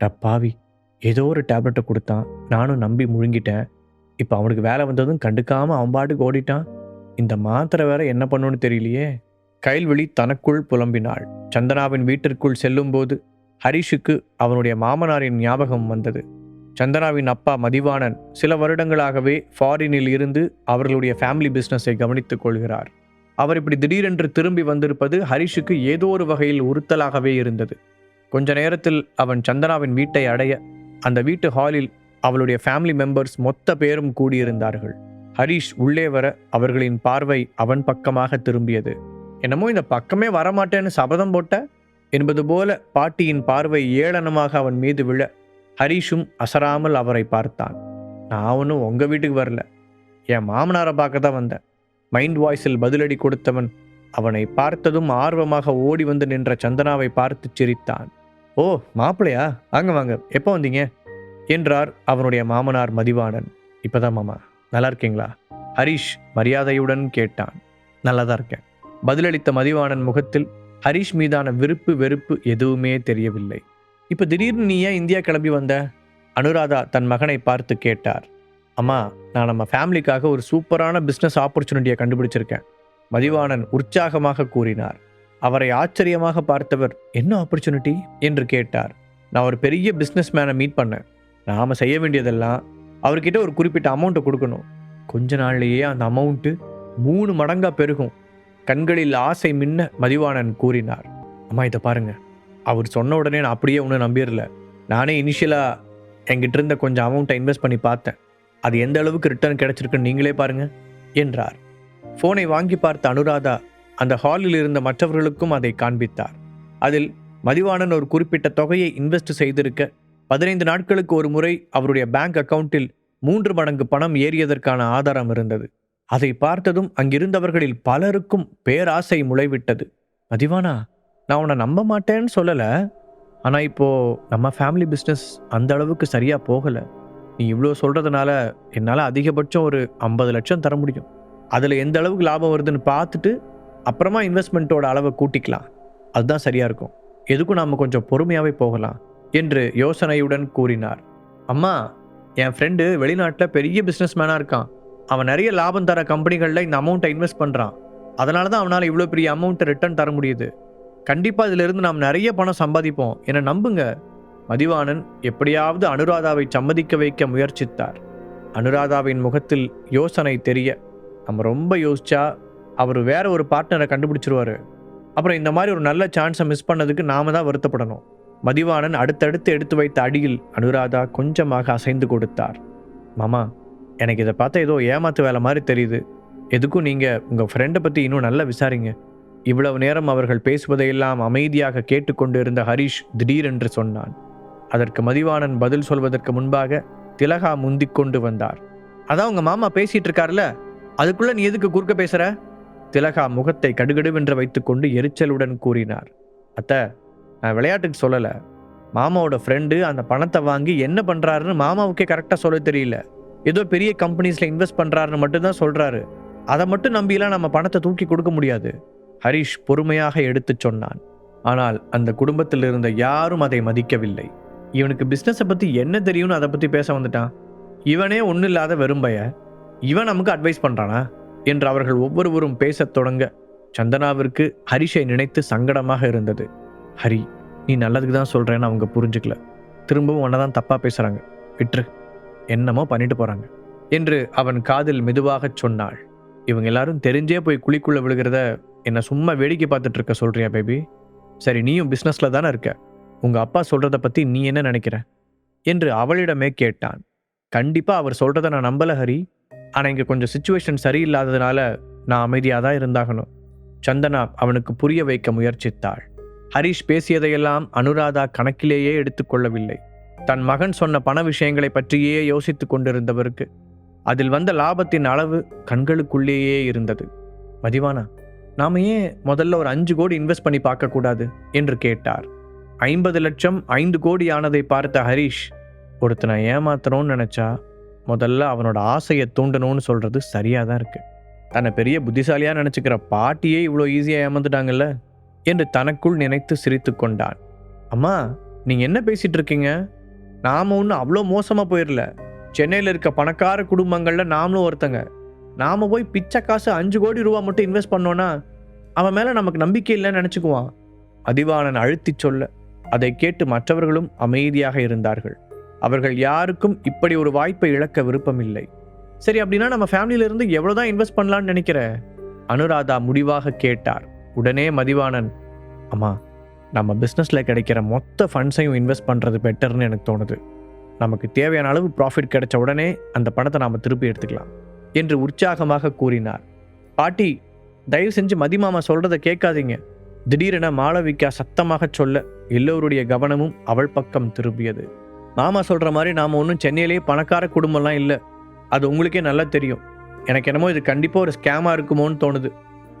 டப்பாவி ஏதோ ஒரு டேப்லெட்டை கொடுத்தான். நானும் நம்பி முழுங்கிட்டேன். இப்போ அவனுக்கு வேலை வந்ததும் கண்டுக்காமல் அவன் பாட்டுக்கு ஓடிட்டான். இந்த மாத்திரை வேற என்ன பண்ணுன்னு தெரியலையே. கைல்வெளி தனக்குள் புலம்பினாள். சந்தனாவின் வீட்டிற்குள் செல்லும்போது ஹரிஷுக்கு அவனுடைய மாமனாரின் ஞாபகம் வந்தது. சந்தனாவின் அப்பா மதிவாணன் சில வருடங்களாகவே ஃபாரினில் இருந்து அவர்களுடைய ஃபேமிலி பிஸ்னஸை கவனித்துக் கொள்கிறார். அவர் இப்படி திடீரென்று திரும்பி வந்திருப்பது ஹரிஷுக்கு ஏதோ ஒரு வகையில் உறுத்தலாகவே இருந்தது. கொஞ்ச நேரத்தில் அவன் சந்தனாவின் வீட்டை அடைய அந்த வீட்டு ஹாலில் அவளுடைய ஃபேமிலி மெம்பர்ஸ் மொத்த பேரும் கூடியிருந்தார்கள். ஹரிஷ் உள்ளே வர அவர்களின் பார்வை அவன் பக்கமாக திரும்பியது. என்னமோ இந்த பக்கமே வரமாட்டேன்னு சபதம் போட்ட? என்பது போல பாட்டியின் பார்வை ஏளனமாக அவன் மீது விழ ஹரிஷும் அசராமல் அவரை பார்த்தான். நான் ஒன்றும் உங்கள் வீட்டுக்கு வரல. என் மாமனாரை பார்க்க தான் வந்தேன். மைண்ட் வாய்ஸில் பதிலடி கொடுத்தவன் அவனை பார்த்ததும் ஆர்வமாக ஓடி வந்து நின்ற சந்தனாவை பார்த்து சிரித்தான். ஓ மாப்பிள்ளையா? வாங்க வாங்க. எப்போ வந்தீங்க? என்றார் அவனுடைய மாமனார் மதிவாணன். இப்போதான் மாமா நல்லா இருக்கீங்களா? ஹரிஷ் மரியாதையுடன் கேட்டான். நல்லா தான் இருக்கேன். பதிலளித்த மதிவாணன் முகத்தில் ஹரிஷ் மீதான விருப்பு வெறுப்பு எதுவுமே தெரியவில்லை. இப்போ திடீர்னு நீ ஏன் இந்தியா கிளம்பி வந்த? அனுராதா தன் மகனை பார்த்து கேட்டார். அம்மா நான் நம்ம ஃபேமிலிக்காக ஒரு சூப்பரான பிஸ்னஸ் ஆப்பர்ச்சுனிட்டியை கண்டுபிடிச்சிருக்கேன். மதிவாணன் உற்சாகமாக கூறினார். அவரை ஆச்சரியமாக பார்த்தவர் என்ன ஆப்பர்ச்சுனிட்டி என்று கேட்டார். நான் ஒரு பெரிய பிஸ்னஸ் மேனை மீட் பண்ணேன். நாம் செய்ய வேண்டியதெல்லாம் அவர்கிட்ட ஒரு குறிப்பிட்ட அமௌண்ட்டை கொடுக்கணும். கொஞ்ச நாள்லேயே அந்த அமௌண்ட்டு மூணு மடங்காக பெருகும். கண்களில் ஆசை மின்ன மதிவாணன் கூறினார். அம்மா இதை பாருங்கள் அவர் சொன்ன உடனே நான் அப்படியே ஒன்றும் நம்பிடல. நானே இனிஷியலாக என்கிட்ட இருந்த கொஞ்சம் அமௌண்ட்டை இன்வெஸ்ட் பண்ணி பார்த்தேன். அது எந்த அளவுக்கு ரிட்டர்ன் கிடைச்சிருக்குன்னு நீங்களே பாருங்கள் என்றார். ஃபோனை வாங்கி பார்த்த அனுராதா அந்த ஹாலில் இருந்த மற்றவர்களுக்கும் அதை காண்பித்தார். அதில் மதிவாணன் ஒரு குறிப்பிட்ட தொகையை இன்வெஸ்ட் செய்திருக்க பதினைந்து நாட்களுக்கு ஒரு முறை அவருடைய பேங்க் அக்கவுண்டில் மூன்று மடங்கு பணம் ஏறியதற்கான ஆதாரம் இருந்தது. அதை பார்த்ததும் அங்கிருந்தவர்களில் பலருக்கும் பேராசை முளைவிட்டது. மதிவானா நான் உன்னை நம்ப மாட்டேன்னு சொல்லலை. ஆனால் இப்போ நம்ம ஃபேமிலி பிஸ்னஸ் அந்த அளவுக்கு சரியாக போகலை. நீ இவ்வளோ சொல்கிறதுனால என்னால் அதிகபட்சம் ஒரு ஐம்பது லட்சம் தர முடியும். அதில் எந்த அளவுக்கு லாபம் வருதுன்னு பார்த்துட்டு அப்புறமா இன்வெஸ்ட்மெண்ட்டோட அளவை கூட்டிக்கலாம். அதுதான் சரியாக இருக்கும். எதுக்கும் நாம் கொஞ்சம் பொறுமையாகவே போகலாம் என்று யோசனையுடன் கூறினார். அம்மா என் ஃப்ரெண்டு வெளிநாட்டில் பெரிய பிஸ்னஸ் மேனாக இருக்கான். அவன் நிறைய லாபம் தர கம்பெனிகளில் இந்த அமௌண்ட்டை இன்வெஸ்ட் பண்ணுறான் அதனால தான் அவனால் இவ்வளோ பெரிய அமௌண்ட்டை ரிட்டர்ன் தர முடியுது. கண்டிப்பாக இதிலிருந்து நாம் நிறைய பணம் சம்பாதிப்போம். என நம்புங்க. மதிவாணன் எப்படியாவது அனுராதாவை சம்மதிக்க வைக்க முயற்சித்தார். அனுராதாவின் முகத்தில் யோசனை தெரிய நம்ம ரொம்ப யோசிச்சா அவர் வேற ஒரு பார்ட்னரை கண்டுபிடிச்சிருவாரு. அப்புறம் இந்த மாதிரி ஒரு நல்ல சான்ஸை மிஸ் பண்ணதுக்கு நாம தான் வருத்தப்படணும். மதிவாணன் அடுத்தடுத்து எடுத்து வைத்த அடியில் அனுராதா கொஞ்சமாக அசைந்து கொடுத்தார். மாமா எனக்கு இதை பார்த்தா ஏதோ ஏமாத்து வேலை மாதிரி தெரியுது. எதுக்கும் நீங்கள் உங்கள் ஃப்ரெண்டை பற்றி இன்னும் நல்லா விசாரிங்க. இவ்வளவு நேரம் அவர்கள் பேசுவதையெல்லாம் அமைதியாக கேட்டுக்கொண்டு இருந்த ஹரிஷ் திடீரென்று சொன்னான். அதற்கு மதிவாணன் பதில் சொல்வதற்கு முன்பாக திலகா முந்திக் கொண்டு வந்தார். அதான் உங்கள் மாமா பேசிகிட்டு இருக்காருல்ல? அதுக்குள்ளே நீ எதுக்கு குறுக்க பேசுகிற திலகா முகத்தை கடுகடுவென்று வைத்துக்கொண்டு எரிச்சலுடன் கூறினார். அத்த நான் விளையாட்டுக்கு சொல்லலை. மாமாவோட ஃப்ரெண்டு அந்த பணத்தை வாங்கி என்ன பண்ணுறாருன்னு மாமாவுக்கே கரெக்டாக சொல்ல தெரியல. ஏதோ பெரிய கம்பெனிஸில் இன்வெஸ்ட் பண்ணுறாருன்னு மட்டும்தான் சொல்கிறாரு அதை மட்டும் நம்பிலாம் நம்ம பணத்தை தூக்கி கொடுக்க முடியாது ஹரிஷ் பொறுமையாக எடுத்துச் சொன்னான். ஆனால் அந்த குடும்பத்தில் இருந்த யாரும் அதை மதிக்கவில்லை. இவனுக்கு பிஸ்னஸை பற்றி என்ன தெரியும்னு அதை பற்றி பேச வந்துட்டான். இவனே ஒன்றும் இல்லாத வெறும்பைய. இவன் நமக்கு அட்வைஸ் பண்ணுறானா என்று அவர்கள் ஒவ்வொருவரும் பேசத் தொடங்க சந்தனாவிற்கு ஹரிஷை நினைத்து சங்கடமாக இருந்தது. ஹரி நீ நல்லதுக்கு தான் சொல்கிறேன்னு அவங்க புரிஞ்சுக்கல. திரும்பவும் உன்னை தான் தப்பாக பேசுகிறாங்க விட்டுரு. என்னமோ பண்ணிட்டு போகிறாங்க என்று அவன் காதில் மெதுவாகச் சொன்னாள். இவங்க எல்லாரும் தெரிஞ்சே போய் குழிக்குள்ளே விழுகிறத என்னை சும்மா வேடிக்கை பார்த்துட்டு இருக்க சொல்றியா பேபி? சரி நீயும் பிஸ்னஸில் தானே இருக்க. உங்க அப்பா சொல்கிறத பற்றி நீ என்ன நினைக்கிற? என்று அவளிடமே கேட்டான். கண்டிப்பா அவர் சொல்கிறத நான் நம்பல ஹரி. ஆனால் இங்கே கொஞ்சம் சுச்சுவேஷன் சரியில்லாததுனால நான் அமைதியாக தான் இருந்தாகணும். சந்தனா அவனுக்கு புரிய வைக்க முயற்சித்தாள். ஹரிஷ் பேசியதையெல்லாம் அனுராதா கணக்கிலேயே எடுத்துக்கொள்ளவில்லை தன் மகன் சொன்ன பண விஷயங்களை பற்றியே யோசித்து கொண்டிருந்தவருக்கு அதில் வந்த லாபத்தின் அளவு கண்களுக்குள்ளேயே இருந்தது. மதிவானா நாம ஏன் முதல்ல ஒரு அஞ்சு கோடி இன்வெஸ்ட் பண்ணி பார்க்கக்கூடாது? என்று கேட்டார். ஐம்பது லட்சம் ஐந்து கோடி ஆனதை பார்த்த ஹரிஷ் ஒருத்தனை ஏமாத்தணும்னு நினச்சா முதல்ல அவனோட ஆசையை தூண்டணும்னு சொல்கிறது சரியாக தான் இருக்குது தன்னை பெரிய புத்திசாலியாக நினச்சிக்கிற பாட்டியே இவ்வளோ ஈஸியாக ஏமாந்துட்டாங்கல்ல? என்று தனக்குள் நினைத்து சிரித்து கொண்டான். அம்மா நீங்கள் என்ன பேசிகிட்டு இருக்கீங்க? நாம் ஒன்றும் அவ்வளோ மோசமாக போயிடல சென்னையில் இருக்க பணக்கார குடும்பங்களில் நாமளும் ஒருத்தங்க. நாம் போய் பிச்சை காசு அஞ்சு கோடி ரூபா மட்டும் இன்வெஸ்ட் பண்ணோன்னா அவன் மேலே நமக்கு நம்பிக்கை இல்லைன்னு நினச்சிக்குவான். அதிவானன் அழுத்திச் சொல்ல அதை கேட்டு மற்றவர்களும் அமைதியாக இருந்தார்கள். அவர்கள் யாருக்கும் இப்படி ஒரு வாய்ப்பை இழக்க விருப்பமில்லை. சரி அப்படின்னா நம்ம ஃபேமிலியில இருந்து எவ்வளோதான் இன்வெஸ்ட் பண்ணலான்னு நினைக்கிற? அனுராதா முடிவாக கேட்டார். உடனே மதிவாணன் அம்மா நம்ம பிஸ்னஸில் கிடைக்கிற மொத்த ஃபண்ட்ஸையும் இன்வெஸ்ட் பண்ணுறது பெட்டர்னு எனக்கு தோணுது. நமக்கு தேவையான அளவு ப்ராஃபிட் கிடைச்ச உடனே அந்த பணத்தை நாம் திருப்பி எடுத்துக்கலாம் என்று உற்சாகமாக கூறினார். பாட்டி தயவு செஞ்சு மதிமாமா சொல்கிறத கேட்காதீங்க. திடீரென மாளவிகா சத்தமாக சொல்ல எல்லோருடைய கவனமும் அவள் பக்கம் திரும்பியது. மாமா சொல்கிற மாதிரி நாம் ஒன்றும் சென்னையிலேயே பணக்கார குடும்பம்லாம் இல்லை. அது உங்களுக்கே நல்லா தெரியும். எனக்கு என்னமோ இது கண்டிப்பாக ஒரு ஸ்கேமாக இருக்குமோன்னு தோணுது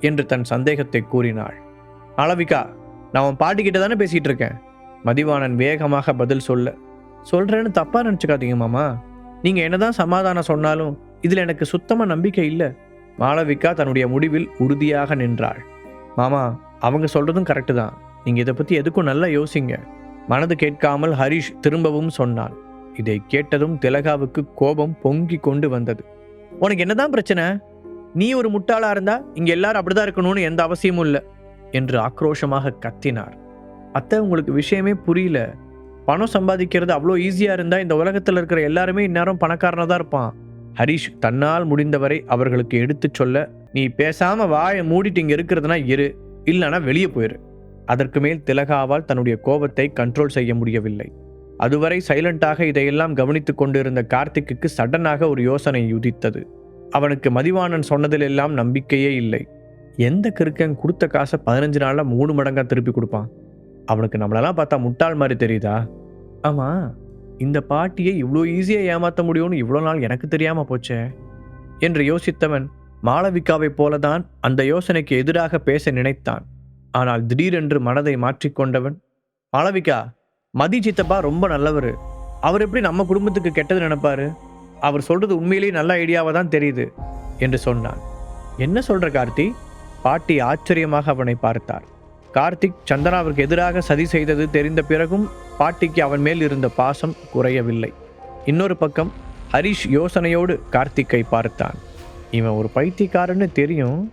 என்று தன் சந்தேகத்தை கூறினாள். மாளவிகா நான் உன் பாட்டிக்கிட்ட தானே பேசிகிட்டு இருக்கேன். மதிவாணன் வேகமாக பதில் சொல்ல சொல்கிறேன்னு தப்பாக நினச்சிக்காதீங்க மாமா. நீங்கள் என்னதான் சமாதானம் சொன்னாலும் இதில் எனக்கு சுத்தமாக நம்பிக்கை இல்லை. மாளவிகா தன்னுடைய முடிவில் உறுதியாக நின்றாள். மாமா அவங்க சொல்கிறதும் கரெக்டு தான். நீங்கள் இதை பற்றி எதுக்கும் நல்லா யோசிங்க. மனது கேட்காமல் ஹரிஷ் திரும்பவும் சொன்னான். இதை கேட்டதும் திலகாவுக்கு கோபம் பொங்கி கொண்டு வந்தது. உனக்கு என்னதான் பிரச்சனை? நீ ஒரு முட்டாளா இருந்தா இங்க எல்லாரும் அப்படிதான் இருக்கணும்னு எந்த அவசியமும் இல்லை என்று ஆக்ரோஷமாக கத்தினார். அத்தை உங்களுக்கு விஷயமே புரியல. பணம் சம்பாதிக்கிறது அவ்வளோ ஈஸியாக இருந்தால் இந்த உலகத்தில் இருக்கிற எல்லாருமே இந்நேரம் பணக்காரனாக தான் இருப்பான். ஹரிஷ் தன்னால் முடிந்தவரை அவர்களுக்கு எடுத்துச் சொல்ல நீ பேசாமல் வாயை மூடிட்டு இங்கே இருக்கிறதுனா இரு இல்லைனா வெளியே போயிரு. அதற்கு மேல் திலகாவால் தன்னுடைய கோபத்தை கண்ட்ரோல் செய்ய முடியவில்லை. அதுவரை சைலண்டாக இதையெல்லாம் கவனித்து கொண்டிருந்த கார்த்திக்குக்கு சடனாக ஒரு யோசனை உதித்தது. அவனுக்கு மதிவாணன் சொன்னதிலெல்லாம் நம்பிக்கையே இல்லை. எந்த கிறுக்கன் கொடுத்த காசை பதினஞ்சு நாளில் மூணு மடங்காக திருப்பி கொடுப்பான்? அவனுக்கு நம்மளெல்லாம் பார்த்தா முட்டாள் மாதிரி தெரியுதா? ஆமா இந்த பாட்டியை இவ்வளோ ஈஸியாக ஏமாற்ற முடியும்னு இவ்வளோ நாள் எனக்கு தெரியாமல் போச்சே? என்று யோசித்தவன் மாளவிகாவைப் போலதான் அந்த யோசனைக்கு எதிராக பேச நினைத்தான். ஆனால் திடீரென்று மனதை மாற்றிக்கொண்டவன் மாளவிகா மதி சித்தப்பா ரொம்ப நல்லவர். அவர் எப்படி நம்ம குடும்பத்துக்கு கெட்டது நினைப்பாரு? அவர் சொல்றது உண்மையிலேயே நல்ல ஐடியாவாக தான் தெரியுது என்று சொன்னான். என்ன சொல்ற கார்த்தி? பாட்டி ஆச்சரியமாக அவனை பார்த்தார் கார்த்திக் சந்தனாவிற்கு எதிராக சதி செய்தது தெரிந்த பிறகும் பாட்டிக்கு அவன் மேல் இருந்த பாசம் குறையவில்லை. இன்னொரு பக்கம் ஹரிஷ் யோசனையோடு கார்த்திக்கை பார்த்தான். இவன் ஒரு பைத்தியக்காரன்னு தெரியும்.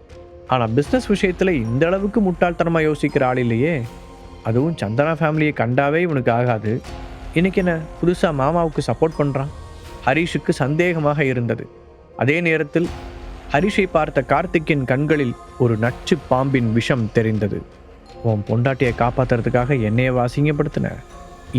ஆனால் பிஸ்னஸ் விஷயத்தில் இந்த அளவுக்கு முட்டாள்தனமாக யோசிக்கிற ஆள் இல்லையே. அதுவும் சந்தனா ஃபேமிலியை கண்டாவே இவனுக்கு ஆகாது. இன்னைக்கு என்ன புதுசாக மாமாவுக்கு சப்போர்ட் பண்ணுறான் ஹரிஷுக்கு சந்தேகமாக இருந்தது. அதே நேரத்தில் ஹரிஷை பார்த்த கார்த்திக்கின் கண்களில் ஒரு நச்சு பாம்பின் விஷம் தெரிந்தது. உன் பொண்டாட்டியை காப்பாத்துறதுக்காக என்னைய வாசிங்கப்படுத்தின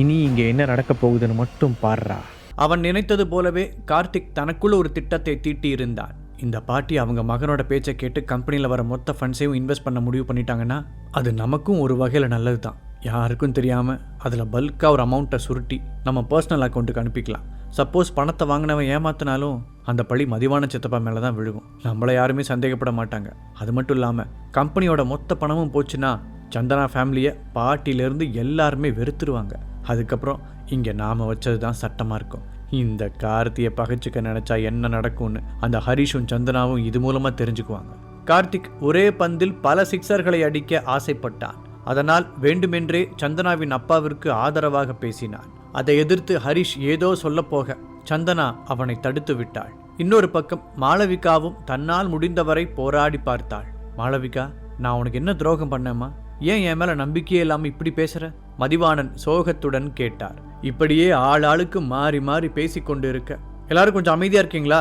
இனி இங்கே என்ன நடக்கப் போகுதுன்னு மட்டும் பாடுறா அவன் நினைத்தது போலவே கார்த்திக் தனக்குள் ஒரு திட்டத்தை தீட்டியிருந்தான். இந்த பாட்டி அவங்க மகனோட பேச்சை கேட்டு கம்பெனியில் வர மொத்த ஃபண்ட்ஸையும் இன்வெஸ்ட் பண்ண முடிவு பண்ணிட்டாங்கன்னா அது நமக்கும் ஒரு வகையில் நல்லது தான் யாருக்கும் தெரியாமல் அதில் பல்காக ஒரு அமௌண்ட்டை சுருட்டி நம்ம பர்சனல் அக்கௌண்ட்டுக்கு அனுப்பிக்கலாம். சப்போஸ் பணத்தை வாங்கினவன் ஏமாத்தினாலும் அந்த பழி மதிவான சித்தப்பா மேலே தான் விழுகும். நம்மளை யாருமே சந்தேகப்பட மாட்டாங்க. அது மட்டும் இல்லாமல் கம்பெனியோட மொத்த பணமும் போச்சுன்னா சந்தனா ஃபேமிலியை பாட்டியிலேருந்து எல்லாருமே வெறுத்துருவாங்க. அதுக்கப்புறம் இங்கே நாம் வச்சது தான் சட்டமாக இருக்கும். இந்த கார்த்தியை பகைச்சிக்க நினச்சா என்ன நடக்கும்னு அந்த ஹரிஷும் சந்தனாவும் இது மூலமாக தெரிஞ்சுக்குவாங்க. கார்த்திக் ஒரே பந்தில் பல சிக்ஸர்களை அடிக்க ஆசைப்பட்டான். அதனால் வேண்டுமென்றே சந்தனாவின் அப்பாவிற்கு ஆதரவாக பேசினான். அதை எதிர்த்து ஹரிஷ் ஏதோ சொல்லப்போக சந்தனா அவனை தடுத்து விட்டாள். இன்னொரு பக்கம் மாளவிகாவும் தன்னால் முடிந்தவரை போராடி பார்த்தாள். மாளவிகா நான் உனக்கு என்ன துரோகம் பண்ணேம்மா? ஏன் என் மேலே நம்பிக்கையே இல்லாமல் இப்படி பேசுகிற மதிவாணன் சோகத்துடன் கேட்டார். இப்படியே ஆள் ஆளுக்கு மாறி மாறி பேசிக்கொண்டு இருக்க எல்லாரும் கொஞ்சம் அமைதியா இருக்கீங்களா?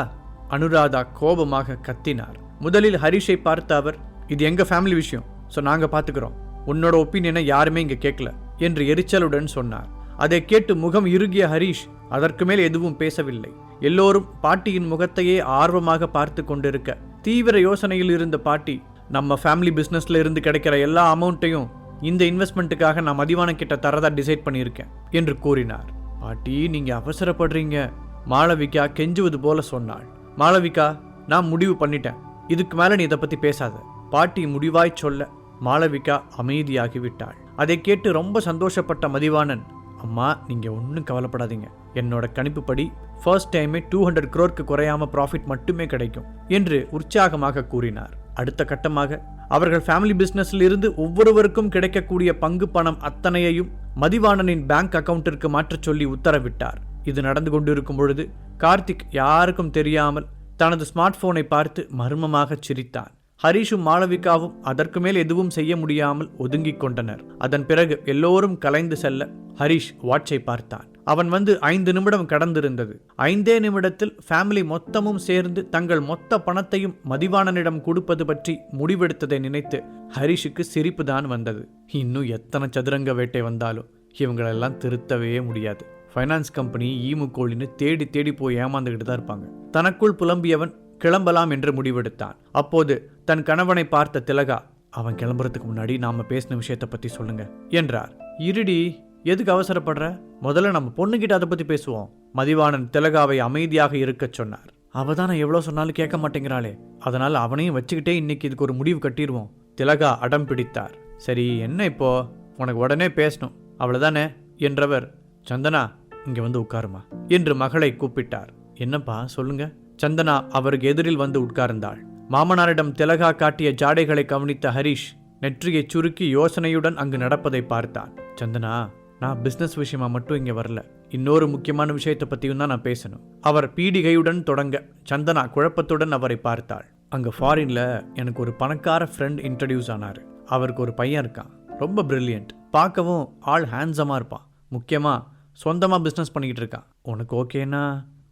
அனுராதா கோபமாக கத்தினார். முதலில் ஹரிஷை பார்த்த அவர் இது எங்க ஃபேமிலி விஷயம்? ஸோ நாங்கள் பார்த்துக்கிறோம் உன்னோட ஒப்பீனியனை யாருமே இங்கே கேட்கல என்று எரிச்சலுடன் சொன்னார். அதை கேட்டு முகம் இறுகிய ஹரிஷ் அதற்கு மேல் எதுவும் பேசவில்லை. எல்லோரும் பாட்டியின் முகத்தையே ஆர்வமாக பார்த்து கொண்டிருக்க. தீவிர யோசனையில் இருந்த பாட்டி நம்ம ஃபேமிலி பிஸ்னஸ்ல இருந்து கிடைக்கிற எல்லா அமௌண்ட்டையும் இந்த இன்வெஸ்ட்மெண்ட்டுக்காக நான் மதிவான கிட்ட தரதா டிசைட் பண்ணியிருக்கேன் என்று கூறினார். பாட்டி நீங்க அவசரப்படுறீங்க. மாளவிகா கெஞ்சுவது போல சொன்னாள். மாளவிகா நான் முடிவு பண்ணிட்டேன். இதுக்கு மேல நீ இதை பத்தி பேசாத. பாட்டி முடிவாய் சொல்ல. மாளவிகா அமைதியாகிவிட்டாள் அதை கேட்டு ரொம்ப சந்தோஷப்பட்ட மதிவாணன் அம்மா நீங்கள் ஒன்றும் கவலைப்படாதீங்க. என்னோட கணிப்புப்படி ஃபர்ஸ்ட் டைமே டூ ஹண்ட்ரட் க்ரோருக்கு குறையாம ப்ராஃபிட் மட்டுமே கிடைக்கும் என்று உற்சாகமாக கூறினார். அடுத்த கட்டமாக அவர்கள் ஃபேமிலி பிஸ்னஸில் இருந்து ஒவ்வொருவருக்கும் கிடைக்கக்கூடிய பங்கு பணம் அத்தனையையும் மதிவாணனின் பேங்க் அக்கவுண்டிற்கு மாற்றச் சொல்லி உத்தரவிட்டார். இது நடந்து கொண்டிருக்கும் பொழுது கார்த்திக் யாருக்கும் தெரியாமல் தனது ஸ்மார்ட் போனை பார்த்து மர்மமாக சிரித்தான். ஹரிஷும் மாளவிகாவும் அதற்கு மேல் எதுவும் செய்ய முடியாமல் ஒதுங்கிக் கொண்டனர். அதன் பிறகு எல்லோரும் கலைந்து செல்ல ஹரிஷ் வாட்சை பார்த்தான். அவன் வந்து ஐந்து நிமிடம் கடந்திருந்தது. ஐந்தே நிமிடத்தில் ஃபேமிலி மொத்தமும் சேர்ந்து தங்கள் மொத்த பணத்தையும் மதிவாணனிடம் கொடுப்பது பற்றி முடிவெடுத்ததை நினைத்து ஹரிஷுக்கு சிரிப்பு தான் வந்தது. இன்னும் எத்தனை சதுரங்க வேட்டை வந்தாலும் இவங்களெல்லாம் திருத்தவே முடியாது. ஃபைனான்ஸ் கம்பெனி ஈமுக்கோழின்னு தேடி தேடி போய் ஏமாந்துக்கிட்டு தான் இருப்பாங்க. தனக்குள் புலம்பியவன் கிளம்பலாம் என்று முடிவெடுத்தான். அப்போது தன் கணவனை பார்த்த திலகா அவன் கிளம்புறதுக்கு முன்னாடி நாம பேசின விஷயத்தை பத்தி சொல்லுங்க என்றார். இருடி எதுக்கு அவசரப்படுற? முதல்ல நம்ம பொண்ணுகிட்ட அதை பத்தி பேசுவோம். மதிவாணன் திலகாவை அமைதியாக இருக்கச் சொன்னார். அவ தான் நான் எவ்வளோ சொன்னாலும் கேட்க மாட்டேங்கிறாளே. அதனால் அவனையும் வச்சுக்கிட்டே இன்னைக்கு இதுக்கு ஒரு முடிவு கட்டிடுவோம். திலகா அடம் பிடித்தார். சரி என்ன இப்போ? உனக்கு உடனே பேசணும். அவ்வளோதானே என்றவர் சந்தனா இங்கே வந்து உட்காருமா? என்று மகளை கூப்பிட்டார். என்னப்பா சொல்லுங்க. சந்தனா அவருக்கு எதிரில் வந்து உட்கார்ந்தாள். மாமனாரிடம் திலகா காட்டிய ஜாடைகளை கவனித்த ஹரிஷ் நெற்றியை சுருக்கி யோசனையுடன் அங்கு நடப்பதை பார்த்தான். சந்தனா நான் பிஸ்னஸ் விஷயமா மட்டும் இங்கே வரல. இன்னொரு முக்கியமான விஷயத்தை பற்றியும் தான் நான் பேசணும். அவர் பீடிகையுடன் தொடங்க சந்தனா குழப்பத்துடன் அவரை பார்த்தாள். அங்கே ஃபாரின்ல எனக்கு ஒரு பணக்கார ஃப்ரெண்ட் இன்ட்ரடியூஸ் ஆனார். அவருக்கு ஒரு பையன் இருக்கான். ரொம்ப பிரில்லியன்ட் பார்க்கவும் ஆள் ஹேண்ட்ஸமாக இருப்பான். முக்கியமாக சொந்தமாக பிஸ்னஸ் பண்ணிக்கிட்டு இருக்கான். உனக்கு ஓகேனா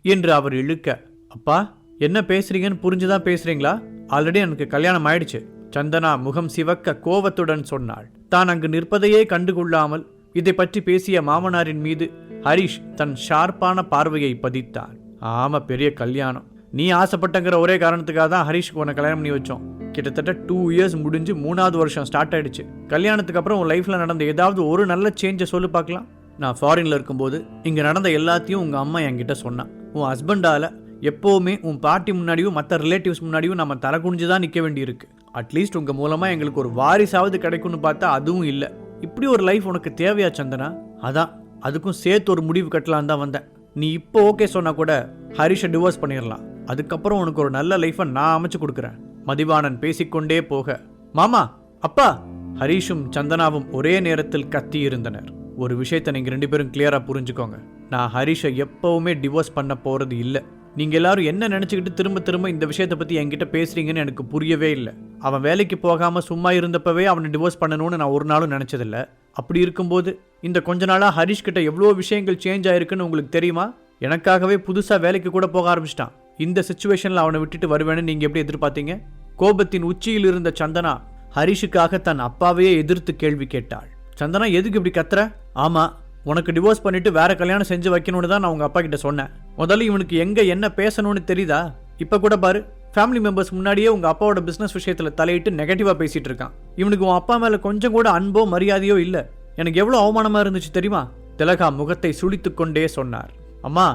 என்று அவர் இழுக்க அப்பா என்ன பேசுறீங்கன்னு புரிஞ்சுதான் பேசுறீங்களா? ஆல்ரெடி எனக்கு கல்யாணம் ஆயிடுச்சு. சந்தனா முகம் சிவக்க கோவத்துடன் சொன்னாள். தான் அங்கு நிற்பதையே கண்டுகொள்ளாமல் இதை பற்றி பேசிய மாமனாரின் மீது ஹரிஷ் தன் ஷார்ப்பான பார்வையை பதித்தார். ஆமா பெரிய கல்யாணம். நீ ஆசைப்பட்டங்கிற ஒரே காரணத்துக்காக தான் ஹரிஷ்க்கு உன்னை கல்யாணம் பண்ணி வச்சோம். கிட்டத்தட்ட டூ இயர்ஸ் முடிஞ்சு மூணாவது வருஷம் ஸ்டார்ட் ஆயிடுச்சு. கல்யாணத்துக்கு அப்புறம் உன் லைஃப்ல நடந்த ஏதாவது ஒரு நல்ல சேஞ்சை சொல்லு பார்க்கலாம். நான் ஃபாரின்ல இருக்கும்போது இங்க நடந்த எல்லாத்தையும் உங்க அம்மா என்கிட்ட சொன்னான் உன் ஹஸ்பண்டால எப்போவுமே உன் பாட்டி முன்னாடியும் மற்ற ரிலேட்டிவ்ஸ் முன்னாடியும் நம்ம தலை குனிஞ்சு தான் நிற்க வேண்டியிருக்கு. அட்லீஸ்ட் உங்கள் மூலமாக எங்களுக்கு ஒரு வாரிசாவது கிடைக்கும்னு பார்த்தா அதுவும் இல்லை. இப்படி ஒரு லைஃப் உனக்கு தேவையா சந்தனா? அதான் அதுக்கும் சேர்த்து ஒரு முடிவு கட்டலான்னு தான் வந்தேன். நீ இப்போ ஓகே சொன்னால் கூட ஹரிஷை டிவோர்ஸ் பண்ணிடலாம். அதுக்கப்புறம் உனக்கு ஒரு நல்ல லைஃப்பை நான் அமைச்சு கொடுக்குறேன். மதிவாணன் பேசிக்கொண்டே போக மாமா அப்பா! ஹரிஷும் சந்தனாவும் ஒரே நேரத்தில் கத்தி இருந்தனர். ஒரு விஷயத்தை நீங்கள் ரெண்டு பேரும் கிளியராக புரிஞ்சுக்கோங்க. நான் ஹரிஷை எப்பவுமே டிவோர்ஸ் பண்ண போகிறது இல்லை. நீங்கள் எல்லாரும் என்ன நினச்சிக்கிட்டு திரும்ப திரும்ப இந்த விஷயத்தை பற்றி என்கிட்ட பேசுகிறீங்கன்னு எனக்கு புரியவே இல்லை. அவன் வேலைக்கு போகாமல் சும்மா இருந்தப்பவே அவனை டிவோர்ஸ் பண்ணணும்னு நான் ஒரு நாளும் நினச்சதில்ல. அப்படி இருக்கும்போது இந்த கொஞ்ச நாளாக ஹரிஷ் கிட்ட எவ்வளோ விஷயங்கள் சேஞ்ச் ஆயிருக்குன்னு உங்களுக்கு தெரியுமா? எனக்காகவே புதுசாக வேலைக்கு கூட போக ஆரம்பிச்சிட்டான். இந்த சுச்சுவேஷனில் அவனை விட்டுட்டு வருவேன்னு நீங்கள் எப்படி எதிர்பார்த்தீங்க? கோபத்தின் உச்சியில் இருந்த சந்தனா ஹரிஷுக்காக தன் அப்பாவையே எதிர்த்து கேள்வி கேட்டாள். சந்தனா எதுக்கு இப்படி கத்துற? ஆமாம் உனக்கு டிவோர்ஸ் பண்ணிட்டு வேற கல்யாணம் செஞ்சு வைக்கணும்னு தான் நான் உங்க அப்பா கிட்ட சொன்னேன். முதல்ல இவனுக்கு எங்க என்ன பேசணும்னு தெரியுதா? இப்ப கூட பாரு ஃபேமிலி மெம்பர்ஸ் முன்னாடியே உங்க அப்பாவோட பிசினஸ் விஷயத்துல தலையிட்டு நெகட்டிவா பேசிட்டு இருக்கான். இவனுக்கு உன் அப்பா மேல கொஞ்சம் கூட அன்போ மரியாதையோ இல்ல. எனக்கு எவ்வளவு அவமானமா இருந்துச்சு தெரியுமா? திலகா முகத்தை சுழித்து கொண்டே சொன்னார். அம்மா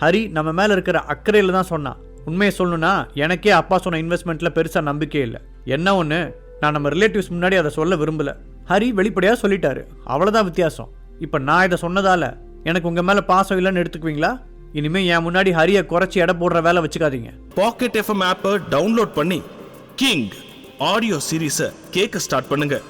ஹரி நம்ம மேல இருக்கிற அக்கறையில தான் சொன்னான். உண்மையை சொல்லணும்னா எனக்கே அப்பா சொன்ன இன்வெஸ்ட்மெண்ட்ல பெருசா நம்பிக்கை இல்லை. என்ன ஒன்று நான் நம்ம ரிலேட்டிவ்ஸ் முன்னாடி அதை சொல்ல விரும்பல. ஹரி வெளிப்படையா சொல்லிட்டாரு. அவ்வளவுதான் வித்தியாசம். இப்போ நான் இதை சொன்னதால எனக்கு உங்கள் மேலே பாசம் இல்லைன்னு எடுத்துக்குவீங்களா? இனிமேல் என் முன்னாடி ஹரியை குறைச்சி எடை போடுற வேலை வச்சுக்காதீங்க. பாக்கெட் எஃப்எம் ஆப்பை டவுன்லோட் பண்ணி கிங் ஆடியோ சீரீஸை கேட்க ஸ்டார்ட் பண்ணுங்கள்